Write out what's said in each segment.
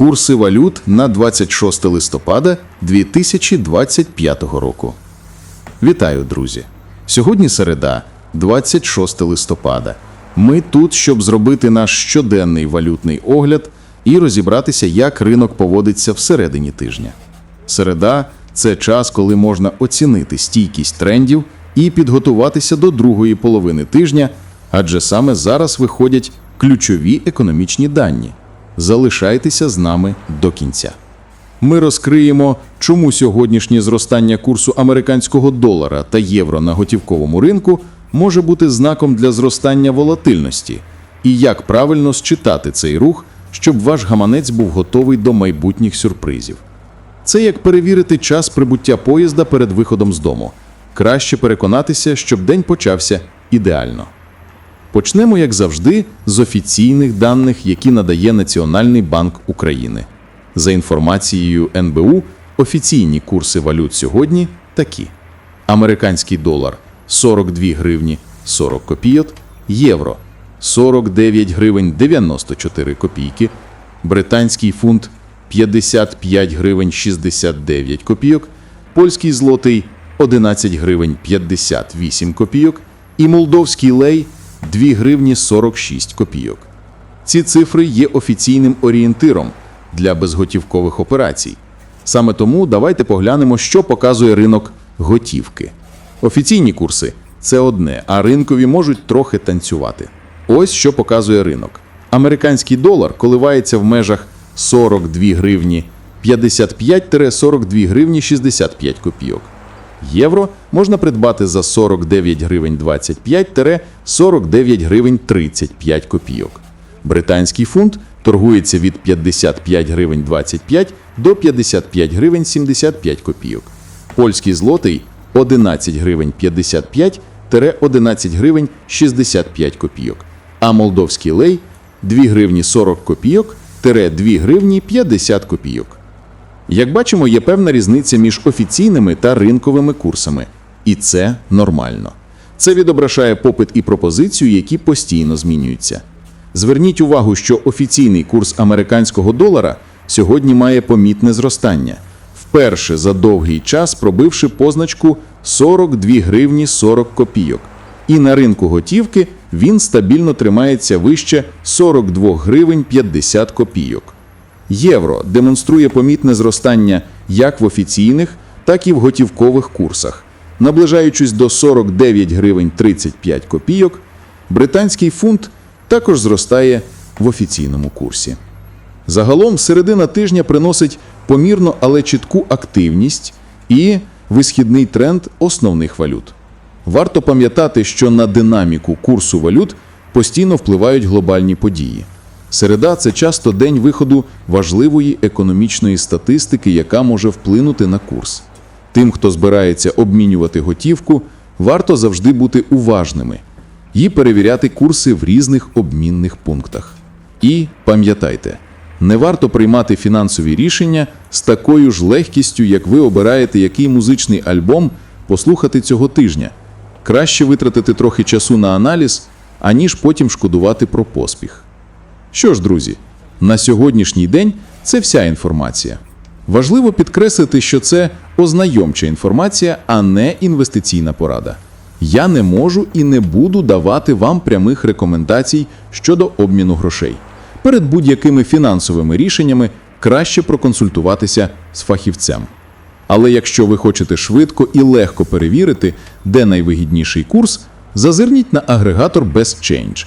Курси валют на 26 листопада 2025 року. Вітаю, друзі! Сьогодні середа, 26 листопада. Ми тут, щоб зробити наш щоденний валютний огляд і розібратися, як ринок поводиться всередині тижня. Середа це час, коли можна оцінити стійкість трендів і підготуватися до другої половини тижня, адже саме зараз виходять ключові економічні дані. Залишайтеся з нами до кінця. Ми розкриємо, чому сьогоднішнє зростання курсу американського долара та євро на готівковому ринку може бути знаком для зростання волатильності, і як правильно считати цей рух, щоб ваш гаманець був готовий до майбутніх сюрпризів. Це як перевірити час прибуття поїзда перед виходом з дому. Краще переконатися, щоб день почався ідеально. Почнемо, як завжди, з офіційних даних, які надає Національний банк України. За інформацією НБУ, офіційні курси валют сьогодні такі: американський долар 42 гривні 40 копійок, євро 49 гривень 94 копійки, британський фунт 55 гривень 69 копійок, польський злотий 11 гривень 58 копійок і молдовський лей 2 гривні 46 копійок. Ці цифри є офіційним орієнтиром для безготівкових операцій. Саме тому давайте поглянемо, що показує ринок готівки. Офіційні курси це одне, а ринкові можуть трохи танцювати. Ось що показує ринок. Американський долар коливається в межах 42 гривні 55-42 гривні 65 копійок. Євро можна придбати за 49 гривень 25-49 гривень 35 копійок. Британський фунт торгується від 55 гривень 25 до 55 гривень 75 копійок. Польський злотий 11 гривень 55-11 гривень 65 копійок. А молдовський лей 2 гривні 40 копійок 2 гривні 50 копійок. Як бачимо, є певна різниця між офіційними та ринковими курсами, і це нормально. Це відображає попит і пропозицію, які постійно змінюються. Зверніть увагу, що офіційний курс американського долара сьогодні має помітне зростання, вперше за довгий час пробивши позначку 42 гривні 40 копійок. І на ринку готівки він стабільно тримається вище 42 гривень 50 копійок. Євро демонструє помітне зростання як в офіційних, так і в готівкових курсах, наближаючись до 49 гривень 35 копійок. Британський фунт також зростає в офіційному курсі. Загалом середина тижня приносить помірно, але чітку активність і висхідний тренд основних валют. Варто пам'ятати, що на динаміку курсу валют постійно впливають глобальні події. Середа це часто день виходу важливої економічної статистики, яка може вплинути на курс. Тим, хто збирається обмінювати готівку, варто завжди бути уважними і перевіряти курси в різних обмінних пунктах. І пам'ятайте, не варто приймати фінансові рішення з такою ж легкістю, як ви обираєте, який музичний альбом послухати цього тижня. Краще витратити трохи часу на аналіз, аніж потім шкодувати про поспіх. Що ж, друзі, на сьогоднішній день це вся інформація. Важливо підкреслити, що це ознайомча інформація, а не інвестиційна порада. Я не можу і не буду давати вам прямих рекомендацій щодо обміну грошей. Перед будь-якими фінансовими рішеннями краще проконсультуватися з фахівцем. Але якщо ви хочете швидко і легко перевірити, де найвигідніший курс, зазирніть на агрегатор BestChange.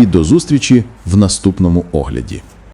і до зустрічі в наступному огляді.